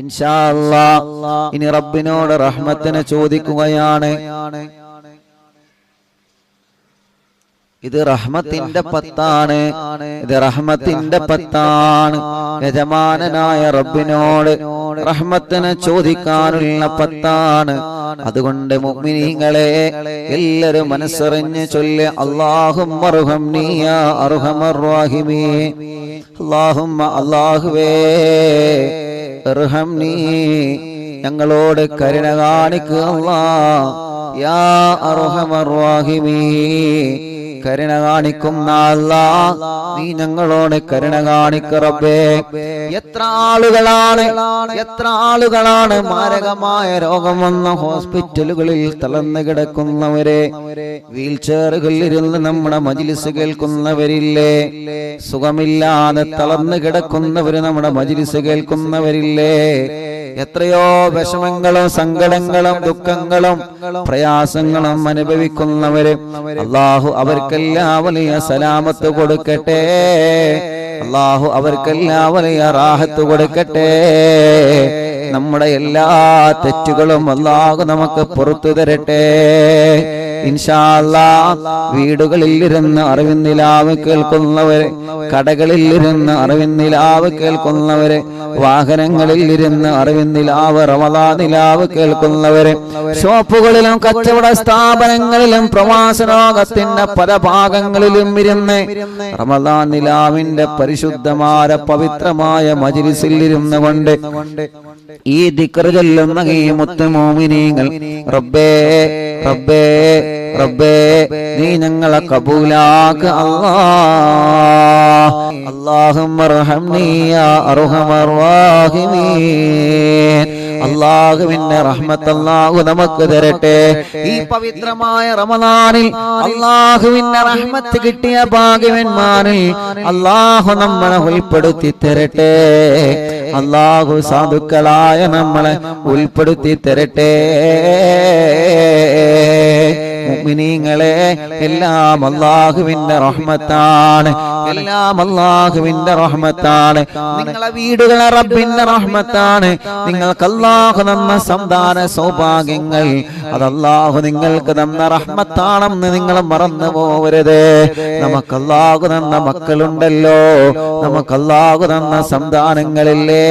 ഇൻഷാ ഇനി റബ്ബിനോട് റഹ്മത്തിനെ ചോദിക്കുകയാണ്. ഇത് റഹ്മത്തിന്റെ പത്താണ്. ഇത് റഹ്മത്തിന്റെ പത്താണ്. യജമാനനായ റബ്ബിനോട് റഹ്മത്തിനെ ചോദിക്കാനുള്ള പത്താണ്. അതുകൊണ്ട് മുഅ്മിനീങ്ങളെ എല്ലാരും മനസ്സറിഞ്ഞ് ചൊല്ല് അള്ളാഹും ഇർഹംനീ ഞങ്ങളോട് കരുണ കാണിക്കുക അല്ലാ യാ കരുണ കാണിക്കുന്ന അല്ലാ നീ ഞങ്ങളോട് കരുണ കാണിക്കറബേ എത്ര ആളുകളാണ് എത്ര ആളുകളാണ് മാരകമായ രോഗം വന്ന ഹോസ്പിറ്റലുകളിൽ തളർന്നു കിടക്കുന്നവരെ? വീൽ ചെയറുകളിൽ ഇരുന്ന് നമ്മുടെ മജിലിസ് കേൾക്കുന്നവരില്ലേ? സുഖമില്ലാതെ തളർന്നു കിടക്കുന്നവര് നമ്മുടെ മജിലിസ് കേൾക്കുന്നവരില്ലേ? എത്രയോ വിഷമങ്ങളും സങ്കടങ്ങളും ദുഃഖങ്ങളും പ്രയാസങ്ങളും അനുഭവിക്കുന്നവര്. അള്ളാഹു അവർക്കെല്ലാം വലിയ സലാമത്ത് കൊടുക്കട്ടെ. അള്ളാഹു അവർക്കെല്ലാം വലിയ റാഹത്ത് കൊടുക്കട്ടെ. നമ്മുടെ എല്ലാ തെറ്റുകളും അള്ളാഹു നമുക്ക് പുറത്തു തരട്ടെ. ഇൻഷാല്ലാ വീടുകളിൽ ഇരുന്ന് അറിവിന്നിലാവ് കേൾക്കുന്നവര് കടകളിൽ ഇരുന്ന് അറിവിന്നിലാവ് കേൾക്കുന്നവര് വാഹനങ്ങളിൽ ഇരുന്ന് അറിവിന്നിലാവ് റമദാനിലാവ് കേൾക്കുന്നവര് ഷോപ്പുകളിലും കച്ചവട സ്ഥാപനങ്ങളിലും പ്രവാസ ലോകത്തിന്റെ പല ഭാഗങ്ങളിലും ഇരുന്ന് റമദാനിലാവിന്റെ പരിശുദ്ധമായ പവിത്രമായ മജിലിസിൽ ഇരുന്നു കൊണ്ട് ഈ ദിക്കറ് ചൊല്ലുന്ന ഈ മോമിനീങ്ങൾ റബ്ബേ റബ്ബേ റബ്ബേ നീ ഞങ്ങളെ കബൂലാക്ക് അള്ളാഹു അറുഹമർവാഹിമീ അള്ളാഹുവിന്റെ റഹ്മത്ത് അള്ളാഹു നമുക്ക് തരട്ടെ. ഈ പവിത്രമായ റമദാനിൽ അള്ളാഹുവിന്റെ റഹ്മത്ത് കിട്ടിയ ഭാഗ്യവന്മാരിൽ അള്ളാഹു നമ്മളെ ഉൾപ്പെടുത്തി തരട്ടെ. അള്ളാഹു സാധുക്കളായ നമ്മളെ ഉൾപ്പെടുത്തി തരട്ടെ. മുഅ്മിനീങ്ങളെ എല്ലാം അള്ളാഹുവിന്റെ റഹ്മത്താണ്. എല്ലാം അള്ളാഹുവിന്റെ റഹ്മത്താണ്. നിങ്ങളെ വീടുകളെ റബ്ബിന്റെ റഹ്മത്താണ്. നിങ്ങൾക്ക് അല്ലാഹു തന്ന സന്താന സൗഭാഗ്യങ്ങൾ അത് അള്ളാഹു നിങ്ങൾക്ക് തന്ന റഹ്മത്താണെന്ന് നിങ്ങൾ മറന്നു പോവരുത്. നമുക്ക് അള്ളാഹു തന്ന മക്കളുണ്ടല്ലോ. നമുക്ക് അല്ലാഹു തന്ന സന്താനങ്ങളില്ലേ?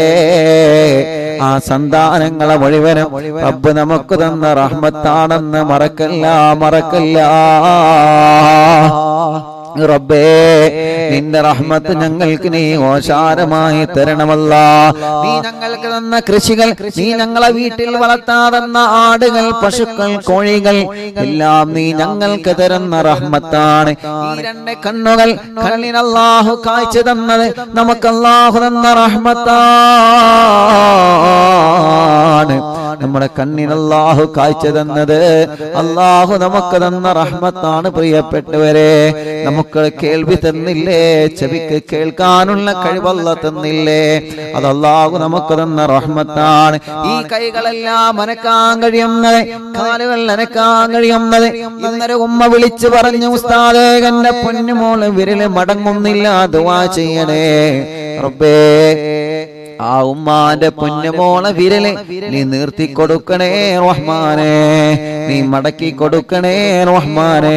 ആ സന്താനങ്ങളെ മുഴുവനും റബ്ബ് നമുക്ക് തന്ന റഹ്മത്താണെന്ന് മറക്കല്ല മറക്കല്ല റബ്ബേ നിന്റെ റഹ്മത്ത് ഞങ്ങൾക്ക് നീ ഓശാരമായി തരണമല്ല. നീ ഞങ്ങൾക്ക് തന്ന കൃഷികൾ നീ ഞങ്ങളെ വീട്ടിൽ വളർത്താതെന്ന ആടുകൾ പശുക്കൾ കോഴികൾ എല്ലാം നീ ഞങ്ങൾക്ക് തരുന്ന റഹ്മത്താണ്. രണ്ട് കണ്ണുകൾ കണ്ണിന് കാഴ്ച തന്നത് നമുക്ക് അല്ലാഹു തന്ന റഹ്മത്താണ്. നമ്മുടെ കണ്ണിന് അല്ലാഹു കാഴ്ച തന്നത് അള്ളാഹു നമുക്ക് തന്ന റഹ്മത്താണ് പ്രിയപ്പെട്ടവരെ. നമുക്ക് കേൾവി തന്നില്ലേ? ചെവിക്ക് കേൾക്കാനുള്ള കഴിവല്ല തന്നില്ലേ? അത് അള്ളാഹു നമുക്ക് തന്ന റഹ്മത്താണ്. ഈ കൈകളെല്ലാം അനക്കാൻ കഴിയുന്നത് കാലുകൾ അനക്കാൻ കഴിയുന്നത്. ഇന്നലെ ഉമ്മ വിളിച്ചു പറഞ്ഞു ഉസ്താദേ എന്റെ പൊന്നുമോൾ വിരൽ മടങ്ങുന്നില്ല ദുവാ ചെയ്യണേ. റബ്ബേ ആ ഉമ്മാന്റെ പൊന്നുമോളെ വിരൽ നീ നീർത്തി കൊടുക്കണേ റഹ്മാനെ. നീ മടക്കി കൊടുക്കണേ റഹ്മാനെ.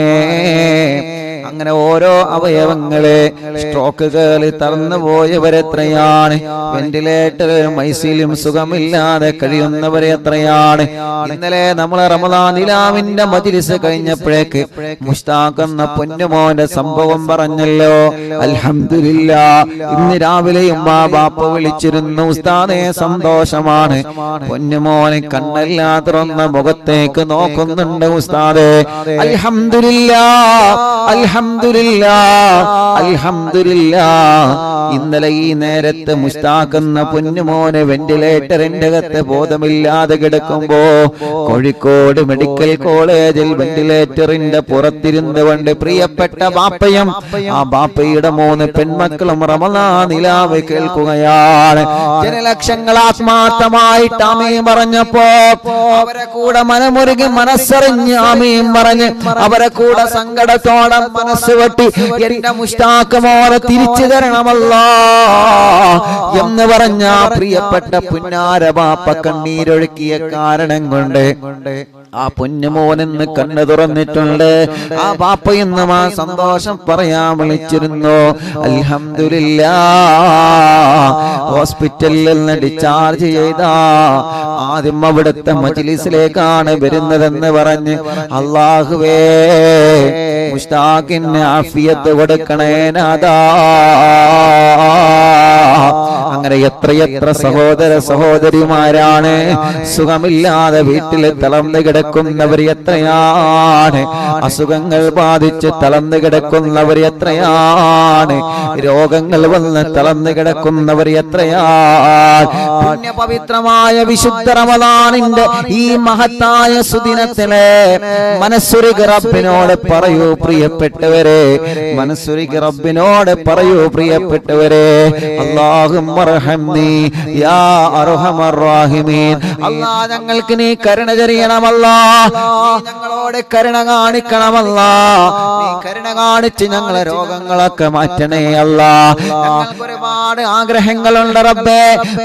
അങ്ങനെ ഓരോ അവയവങ്ങളെ സ്ട്രോക്ക് സ്ട്രോക്കുകൾ തറന്നു പോയവരെത്രയാണ് വെന്റിലേറ്ററിലും മൈസിലും സുഖമില്ലാതെ കഴിയുന്നവരെ എത്രയാണ്? ഇന്നലെ നമ്മളെ റമദാ നിലാവിന്റെ മജിലിസ് കഴിഞ്ഞപ്പോഴേക്ക് മുഷ്താക്കുന്ന പൊന്നുമോന്റെ സംഭവം പറഞ്ഞല്ലോ. അൽഹമില്ല ഇന്ന് രാവിലെയും ആ ബാപ്പ വിളിച്ചിരുന്നു ഉസ്താദേ സന്തോഷമാണ്. പൊന്നുമോനെ കണ്ണെല്ലാ തുറന്ന മുഖത്തേക്ക് നോക്കുന്നുണ്ട് ഉസ്താദേ. അൽഹമില്ല അൽഹംദുലില്ല അൽഹംദുലില്ല അൽഹംദുലില്ലാ. ഇന്നലെ ഈ നേരത്ത് മുസ്താക്കുന്ന പൊന്നുമോനെ വെന്റിലേറ്ററിന്റെ അകത്ത് ബോധമില്ലാതെ കിടക്കുമ്പോ കോഴിക്കോട് മെഡിക്കൽ കോളേജിൽ വെന്റിലേറ്ററിന്റെ പുറത്തിരുന്ന് കൊണ്ട് പ്രിയപ്പെട്ട ബാപ്പയും ആ ബാപ്പയുടെ മൂന്ന് പെൺമക്കളും റമദാ നിലാവ് കേൾക്കുകയാണ്. ജനലക്ഷങ്ങൾ ആത്മാർത്ഥമായിട്ട് അമ്മയും പറഞ്ഞപ്പോ അവരെ കൂടെ മനമുരുകി മനസ്സറിഞ്ഞ് അമ്മയും പറഞ്ഞ് അവരെ കൂടെ സങ്കടത്തോടെ മനസ്സ് വെട്ടി എന്റെ മുഷ്താക്കമോനെ തിരിച്ചു തരണമല്ല എന്ന് പറഞ്ഞ പ്രിയപ്പെട്ട പുന്നാര പാപ്പ കണ്ണീരൊഴുക്കിയ കാരണം കൊണ്ട് ആ പൊന്നുമോനെന്ന് കണ്ണു തുറന്നിട്ടുണ്ട്. ആ പാപ്പ ഇന്നും ആ സന്തോഷം പറയാൻ വിളിച്ചിരുന്നു. അലഹമില്ല ഹോസ്പിറ്റലിൽ നിന്ന് ഡിസ്ചാർജ് ചെയ്ത. ആദ്യം അവിടുത്തെ മജ്ലിസിലേക്കാണ് വരുന്നതെന്ന് പറഞ്ഞ് അള്ളാഹുവേ മുഷ്താഖിന് ആഫിയത്ത് കൊടുക്കണേ നാദാ അങ്ങനെ എത്രയെത്ര സഹോദര സഹോദരിമാരാണ്? സുഖമില്ലാതെ വീട്ടിൽ തളർന്നു കിടക്കുന്നവർ എത്രയാണ്? അസുഖങ്ങൾ ബാധിച്ച് തളർന്നു കിടക്കുന്നവർ എത്രയാണ്? രോഗങ്ങൾ വന്ന് തളർന്നു കിടക്കുന്നവർ എത്രയാണ്? പുണ്യപവിത്രമായ വിശുദ്ധ റമദാനിന്റെ ഈ മഹത്തായ സുദിനത്തിലെ മനസ്സുരുക റബ്ബിനോട് പറയൂ പ്രിയപ്പെട്ടവരെ. മനസ്സുരുക റബ്ബിനോട് പറയൂ പ്രിയപ്പെട്ടവരെ. അള്ളാഹും യാ അർഹമർ റഹീമീൻ അല്ലാ ഞങ്ങൾക്ക് നീ കരുണ ചൊരിയണമല്ലാ. ഞങ്ങളോട് കരുണ കാണിക്കണമല്ലാ. നീ കരുണ കാണിച്ച് ഞങ്ങളെ രോഗങ്ങളൊക്കെ മാറ്റണേ അല്ലാ. ഞങ്ങൾക്ക് ഒരുപാട് ആഗ്രഹങ്ങളുണ്ട് റബ്ബേ.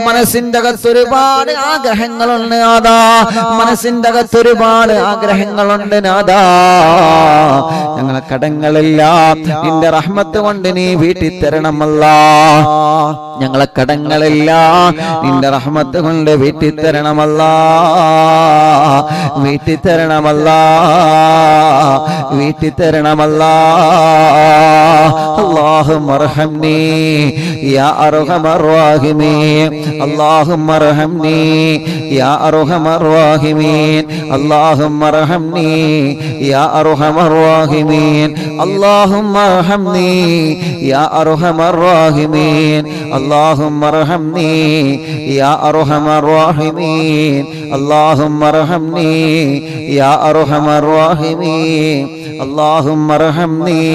മനസ്സിന്റെ അകത്ത് ഒരുപാട് ആഗ്രഹങ്ങളുണ്ട് നാദാ മനസ്സിന്റെ അകത്ത് ഒരുപാട് ആഗ്രഹങ്ങളുണ്ട് നാദാ ഞങ്ങളെ കടങ്ങളെല്ലാം. നിന്റെ റഹ്മത്ത് കൊണ്ട് നീ വീട്ടിൽ തരണമല്ല. ഞങ്ങളെ കടങ്ങളെല്ലാം നിന്റെ റഹ്മത്ത് കൊണ്ട് വീട്ടിൽ തരണമല്ല വീട്ടിൽ തരണമല്ല വീട്ടിൽ തരണമല്ല اللهم ارحمني يا ارحم الراحمين اللهم ارحمني يا ارحم الراحمين اللهم ارحمني يا ارحم الراحمين اللهم ارحمني يا ارحم الراحمين اللهم ارحمني يا ارحم الراحمين اللهم ارحمني يا ارحم الراحمين اللهم ارحمني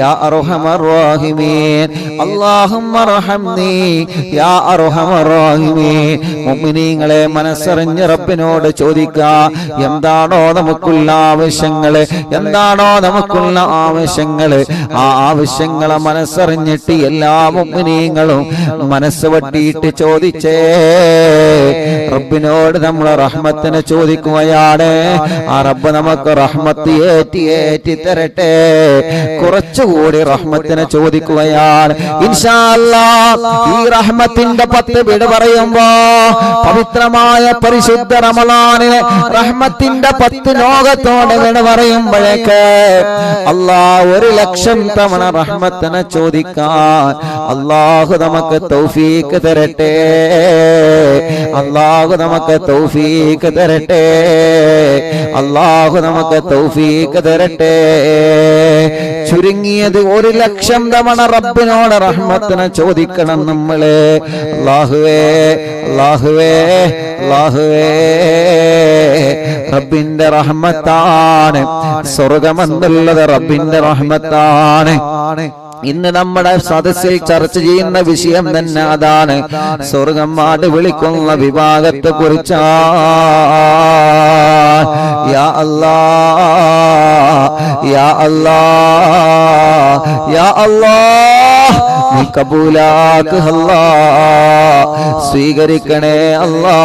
يا ارحم الراحمين اللهم ارحمني يا ارحم الراحمين മുഅ്മിനീങ്ങളെ മനസ്സറിഞ്ഞ് റബ്ബിനോട് ചോദിക്കുക എന്താണോ നമുക്കുള്ള ആവശ്യങ്ങള് എന്താണോ നമുക്കുള്ള ആവശ്യങ്ങള് ആ ആവശ്യങ്ങളെ മനസ്സറിഞ്ഞിട്ട് എല്ലാ മുഅ്മിനീങ്ങളും മനസ്സ് വട്ടിയിട്ട് ചോദിച്ചേ റബ്ബിനോട് നമ്മൾ റഹ്മത്തിനെ ചോദിക്കുകയാണ്. ആ റബ്ബ് നമുക്ക് റഹ്മത്ത് ഏറ്റി ഏറ്റി തരട്ടെ. കുറച്ചുകൂടി റഹ്മത്തിനെ ചോദിക്കുകയാണ്. ഇൻഷാ അല്ലാ ഈ റഹ്മത്തിന്റെ പത്ത് വിട പറയുമ്പോ പവിത്രമായ പരിശുദ്ധ റമലാനിനെ റഹ്മത്തിന്റെ പത്ത് ലോകത്തോടെ വിട പറയുമ്പോഴേക്ക് അല്ലാ ഒരു ലക്ഷം തവണ റഹ്മത്തിനെ ചോദിക്കാൻ അള്ളാഹു നമുക്ക് തൗഫീക്ക് തരട്ടെ. അള്ളാഹു നമുക്ക് തൗഫീക്ക് തരട്ടെ. അള്ളാഹു നമുക്ക് തൗഫീക്ക് തരട്ടെ. ചുരുങ്ങിയത് ഒരു ലക്ഷം തവണ റബ്ബിനോട് റഹ്മത്തിനെ ചോദിക്കണം നമ്മൾ. അള്ളാഹുവേ അള്ളാഹുവേ അള്ളാഹുവേ റബ്ബിന്റെ റഹ്മത്താണ്. സ്വർഗമെന്നുള്ളത് റബ്ബിന്റെ റഹ്മത്താണ്. ഇന്ന് നമ്മുടെ സദസ്സിൽ ചർച്ച ചെയ്യുന്ന വിഷയം തന്നെ അതാണ്. സ്വർഗം മാട് വിളിക്കുന്ന വിഭാഗത്തെ കുറിച്ചാ യാ യാ യാ അല്ലാ. നീ കബൂലാക്ക് അല്ലാ സ്വീകരിക്കണേ അല്ലാ.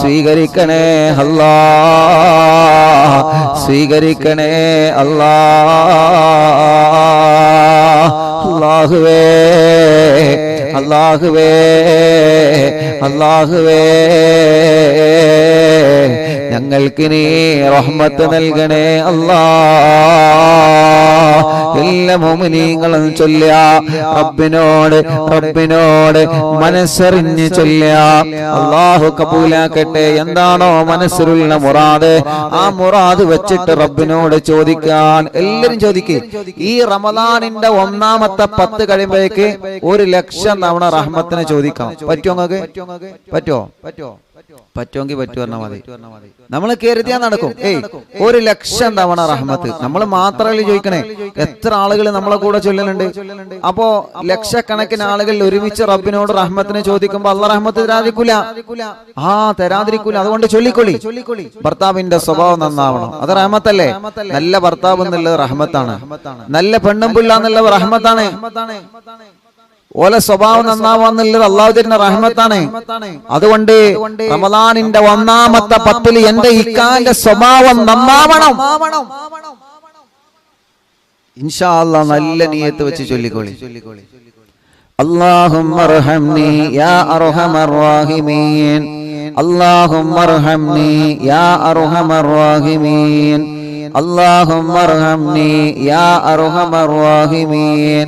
സ്വീകരിക്കണേ അല്ലാ. സ്വീകരിക്കണേ അല്ലാ. അല്ലാഹുവേ അല്ലാഹുവേ അല്ലാഹുവേ. ഞങ്ങൾക്ക് നീ റഹ്മത്ത് നൽകണേ അല്ലാ. എല്ലാ മോമിനീങ്ങളും ചൊല്ല റബ്ബിനോട് റബ്ബിനോട് മനസ്സറിഞ്ഞ് ചൊല്ല അള്ളാഹു കബൂലാക്കട്ടെ. എന്താണോ മനസ്സിലുള്ള മുറാദ്? ആ മുറാദ് വെച്ചിട്ട് റബ്ബിനോട് ചോദിക്കാൻ എല്ലാരും ചോദിക്കേ. ഈ റമദാനിന്റെ ഒന്നാമത്തെ പത്ത് കഴിയുമ്പോഴേക്ക് ഒരു ലക്ഷം തവണ റഹ്മത്തിനെ ചോദിക്കാം പറ്റുമോ നിങ്ങൾക്ക്? പറ്റുമോ പറ്റുമോ പറ്റുമെങ്കിൽ പറ്റു പറഞ്ഞാൽ മതി. നമ്മൾ കരുതിയാ നടക്കും. ഏയ് ഒരു ലക്ഷം തവണ റഹ്മത്ത്. നമ്മൾ മാത്രമല്ല ചോദിക്കണേ? എത്ര ആളുകൾ നമ്മളെ കൂടെ ചൊല്ലലുണ്ട് അപ്പോ ലക്ഷക്കണക്കിന് ആളുകൾ ഒരുമിച്ച് റബ്ബിനോട് റഹ്മത്തിനെ ചോദിക്കുമ്പോ അള്ള റഹ്മത്ത് തരാതിരിക്കൂല. ആ തരാതിരിക്കൂല. അതുകൊണ്ട് ചൊല്ലിക്കൊള്ളി. ഭർത്താവിന്റെ സ്വഭാവം നന്നാവണം. അത് റഹ്മത്തല്ലേ? നല്ല ഭർത്താവ് എന്നുള്ളത് റഹ്മത്താണ്. നല്ല പെണ്ണും പിള്ള എന്നുള്ളത് റഹ്മത്താണ്. ഓലെ സ്വഭാവം നന്നാവാന്നുള്ളത് അള്ളാഹു തരുന്ന റഹ്മത്താണ് അതുകൊണ്ട് റമദാനിന്റെ ഒന്നാമത്തെ പത്തിൽ എന്റെ ഇക്കാന്റെ സ്വഭാവം നന്നാവണം ഇൻഷാ അല്ലാ നല്ല നീയത്ത് വെച്ച് ചൊല്ലിക്കോളി اللهم ارحمني يا ارحم الراحمين اللهم ارحمني يا ارحم الراحمين اللهم ارحمني يا ارحم الراحمين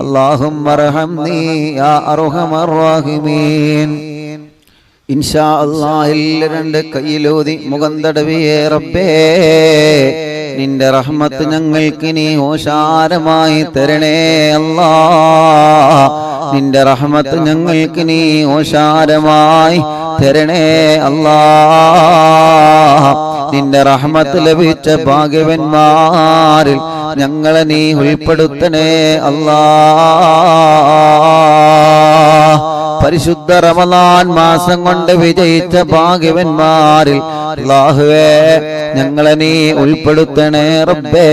اللهم ارحمني يا أرحم الراحمين ഇൻഷാ അല്ലാഹിൽ രണ്ട് കയ്യിലൂതി മുഖം തടവിയേ റബ്ബേ നിന്റെ റഹ്മത്ത് ഞങ്ങൾക്ക് നീ ഓശാരമായി തരണേ അല്ലാ നിന്റെ റഹ്മത്ത് ഞങ്ങൾക്ക് നീ ഓശാരമായി തരണേ അല്ലാ നിന്റെ റഹ്മത്ത് ലഭിച്ച ഭാഗ്യവന്മാരിൽ ഞങ്ങളെ നീ ഉൾപ്പെടുത്തണേ അല്ലാ. പരിശുദ്ധ റമദാൻ മാസം കൊണ്ട് വിജയിച്ച ഭാഗ്യവന്മാരിൽ ഞങ്ങളെ നീ ഉൾപ്പെടുത്തണേ റബ്ബേ.